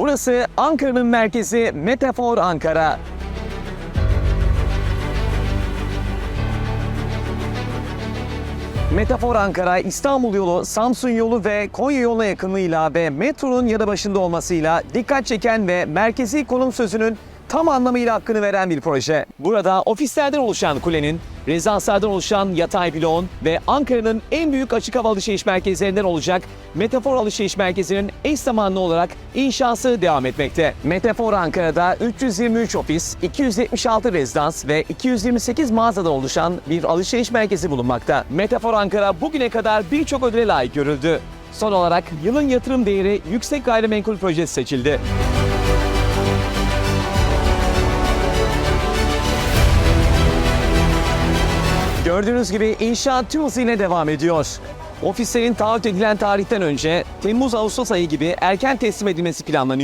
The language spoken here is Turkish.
Burası Ankara'nın merkezi Metafor Ankara. Metafor Ankara, İstanbul yolu, Samsun yolu ve Konya yoluna yakınlığıyla ve metronun yanı başında olmasıyla dikkat çeken ve merkezi konum sözünün tam anlamıyla hakkını veren bir proje. Burada ofislerden oluşan kulenin, rezidanslardan oluşan yatay bloğun ve Ankara'nın en büyük açık hava alışveriş merkezlerinden olacak Metafor Alışveriş Merkezi'nin eş zamanlı olarak inşası devam etmekte. Metafor Ankara'da 323 ofis, 276 rezidans ve 228 mağazadan oluşan bir alışveriş merkezi bulunmakta. Metafor Ankara bugüne kadar birçok ödüle layık görüldü. Son olarak yılın yatırım değeri yüksek gayrimenkul projesi seçildi. Gördüğünüz gibi inşaat tüm hızıyla devam ediyor. Ofislerin taahhüt edilen tarihten önce Temmuz-Ağustos ayı gibi erken teslim edilmesi planlanıyor.